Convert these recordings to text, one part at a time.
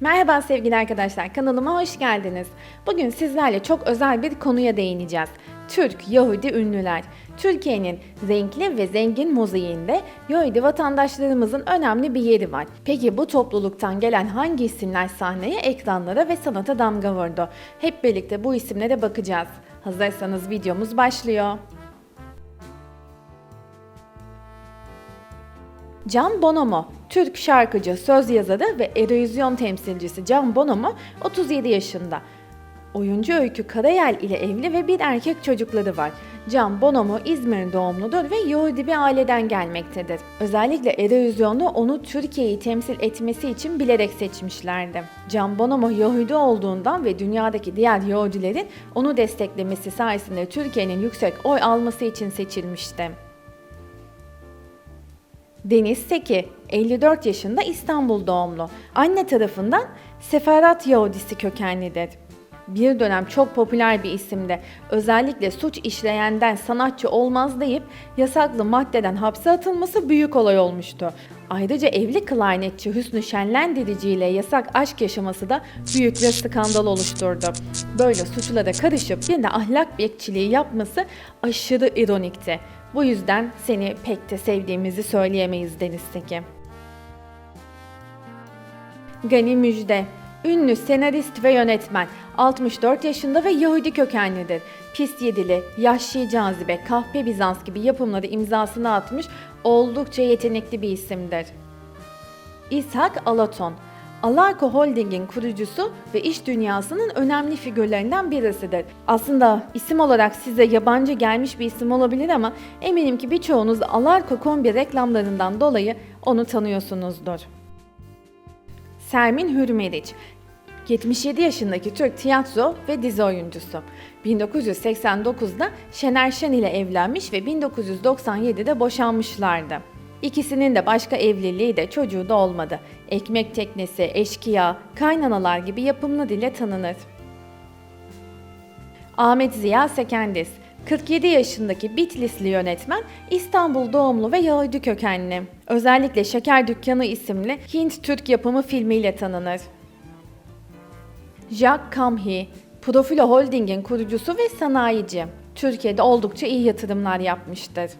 Merhaba sevgili arkadaşlar, kanalıma hoş geldiniz. Bugün sizlerle çok özel bir konuya değineceğiz. Türk Yahudi ünlüler. Türkiye'nin renkli ve zengin mozaiğinde Yahudi vatandaşlarımızın önemli bir yeri var. Peki bu topluluktan gelen hangi isimler sahneye, ekranlara ve sanata damga vurdu? Hep birlikte bu isimlere bakacağız. Hazırsanız videomuz başlıyor. Can Bonomo, Türk şarkıcı, söz yazarı ve Eurovision temsilcisi Can Bonomo 37 yaşında. Oyuncu Öykü Karayel ile evli ve bir erkek çocukları var. Can Bonomo İzmir doğumludur ve Yahudi bir aileden gelmektedir. Özellikle Eurovision'da onu Türkiye'yi temsil etmesi için bilerek seçmişlerdi. Can Bonomo Yahudi olduğundan ve dünyadaki diğer Yahudilerin onu desteklemesi sayesinde Türkiye'nin yüksek oy alması için seçilmişti. Deniz Seki, 54 yaşında İstanbul doğumlu. Anne tarafından Seferat Yahudisi kökenlidir. Bir dönem çok popüler bir isimdi. Özellikle suç işleyenden sanatçı olmaz deyip yasaklı maddeden hapse atılması büyük olay olmuştu. Ayrıca evli klarnetçi Hüsnü Şenlendirici ile yasak aşk yaşaması da büyük bir skandal oluşturdu. Böyle suçlara karışıp bir de ahlak bekçiliği yapması aşırı ironikti. Bu yüzden seni pek de sevdiğimizi söyleyemeyiz Deniz Seki. Gani Müjde Ünlü senarist ve yönetmen. 64 yaşında ve Yahudi kökenlidir. Pis Yedili, Yahşi Cazibe, Kahpe Bizans gibi yapımları imzasını atmış oldukça yetenekli bir isimdir. İshak Alaton Alarko Holding'in kurucusu ve iş dünyasının önemli figürlerinden birisidir. Aslında isim olarak size yabancı gelmiş bir isim olabilir ama eminim ki birçoğunuz Alarko kombi reklamlarından dolayı onu tanıyorsunuzdur. Sermin Hürmeriç 77 yaşındaki Türk tiyatro ve dizi oyuncusu. 1989'da Şener Şen ile evlenmiş ve 1997'de boşanmışlardı. İkisinin de başka evliliği de çocuğu da olmadı. Ekmek teknesi, eşkıya, kaynanalar gibi yapımlı dile tanınır. Ahmet Ziya Sekendiz 47 yaşındaki Bitlisli yönetmen İstanbul doğumlu ve Yahudi kökenli. Özellikle Şeker Dükkanı isimli Hint-Türk yapımı filmiyle tanınır. Jack Kamhi, Profilo Holding'in kurucusu ve sanayici. Türkiye'de oldukça iyi yatırımlar yapmıştır.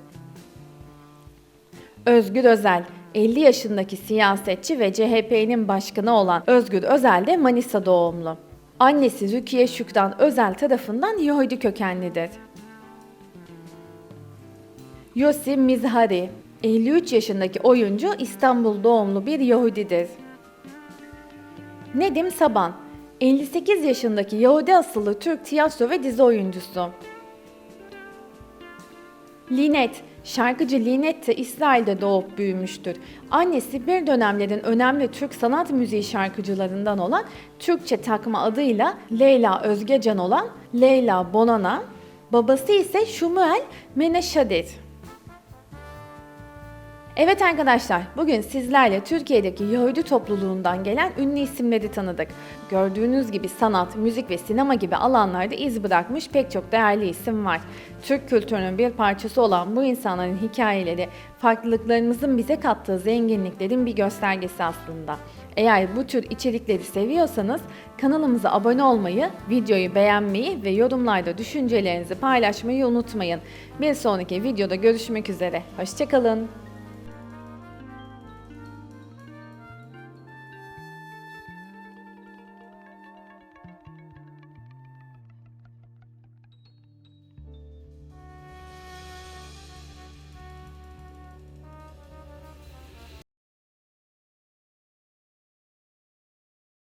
Özgür Özel, 50 yaşındaki siyasetçi ve CHP'nin başkanı olan Özgür Özel de Manisa doğumlu. Annesi Rukiye Şükran Özel tarafından Yahudi kökenlidir. Yossi Mizhari, 53 yaşındaki oyuncu İstanbul doğumlu bir Yahudidir. Nedim Saban, 58 yaşındaki Yahudi asıllı Türk tiyatro ve dizi oyuncusu. Linet, şarkıcı Linet de İsrail'de doğup büyümüştür. Annesi bir dönemlerin önemli Türk sanat müziği şarkıcılarından olan Türkçe takma adıyla Leyla Özgecan olan Leyla Bonana, babası ise Şumuel Meneşadir. Evet arkadaşlar, bugün sizlerle Türkiye'deki Yahudi topluluğundan gelen ünlü isimleri tanıdık. Gördüğünüz gibi sanat, müzik ve sinema gibi alanlarda iz bırakmış pek çok değerli isim var. Türk kültürünün bir parçası olan bu insanların hikayeleri, farklılıklarımızın bize kattığı zenginliklerin bir göstergesi aslında. Eğer bu tür içerikleri seviyorsanız kanalımıza abone olmayı, videoyu beğenmeyi ve yorumlarda düşüncelerinizi paylaşmayı unutmayın. Bir sonraki videoda görüşmek üzere. Hoşçakalın.